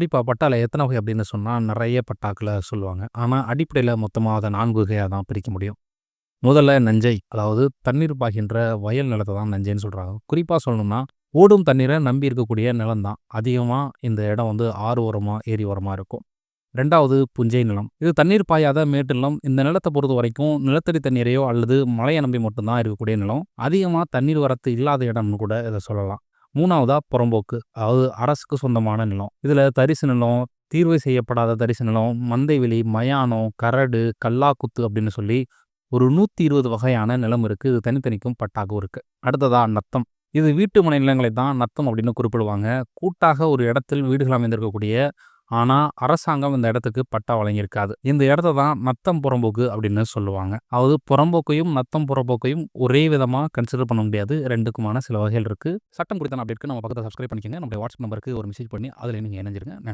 குறிப்பா பட்டால எத்தனை வகை அப்படின்னு சொன்னால் நிறைய பட்டாக்களை சொல்லுவாங்க. ஆனா அடிப்படையில மொத்தமா அத 4 வகையா தான் பிரிக்க முடியும். முதல்ல நஞ்சை, அதாவது தண்ணீர் பாய்கின்ற வயல் நிலத்த தான் நஞ்சைன்னு சொல்றாங்க. குறிப்பா சொல்லணும்னா, ஓடும் தண்ணீரை நம்பி இருக்கக்கூடிய நிலம் தான். அதிகமா இந்த இடம் வந்து ஆறு ஓரமா, ஏரி ஓரமா இருக்கும். ரெண்டாவது புஞ்சை நிலம். இது தண்ணீர் பாயாத மேட்டு நிலம். இந்த நிலத்தை பொறுத்த வரைக்கும் நிலத்தடி தண்ணீரையோ அல்லது மலையை நம்பி மட்டும்தான் இருக்கக்கூடிய நிலம். அதிகமா தண்ணீர் வரத்து இல்லாத இடம்னு கூட இத சொல்லலாம். மூணாவதாக புறம்போக்கு, அதாவது அரசுக்கு சொந்தமான நிலம். இதில் தரிசு நிலம், தீர்வு செய்யப்படாத தரிசு நிலம், மந்தைவெளி, மயானம், கரடு, கல்லாக்குத்து அப்படின்னு சொல்லி ஒரு 120 வகையான நிலம் இருக்குது இது தனித்தனிக்கும் பட்டாக்கும் இருக்குது அடுத்ததாக நத்தம். இது வீட்டு மனை நிலங்களை தான் நத்தம் அப்படின்னு குறிப்பிடுவாங்க. கூட்டாக ஒரு இடத்தில் வீடுகள் அமைந்திருக்கக்கூடிய ஆனால் அரசாங்கம் இந்த இடத்துக்கு பட்டா வழங்கியிருக்காது. இந்த இடத்த தான் நத்தம் புறம்போக்கு அப்படின்னு சொல்லுவாங்க. அதாவது புறம்போக்கையும், நத்தம் புறம்போக்கையும் ஒரே விதமாக கன்சிடர் பண்ண முடியாது. ரெண்டுக்குமான சில வகைகள் இருக்குது சட்டம் குறித்தான அப்டேட்க்கு நம்ம பக்கத்த சப்ஸ்கிரைப் பண்ணிக்கோங்க நம்மளுடைய வாட்ஸ்அப் நம்பருக்கு ஒரு மெசேஜ் பண்ணி அதில் நீங்கள் இணைஞ்சிருங்க.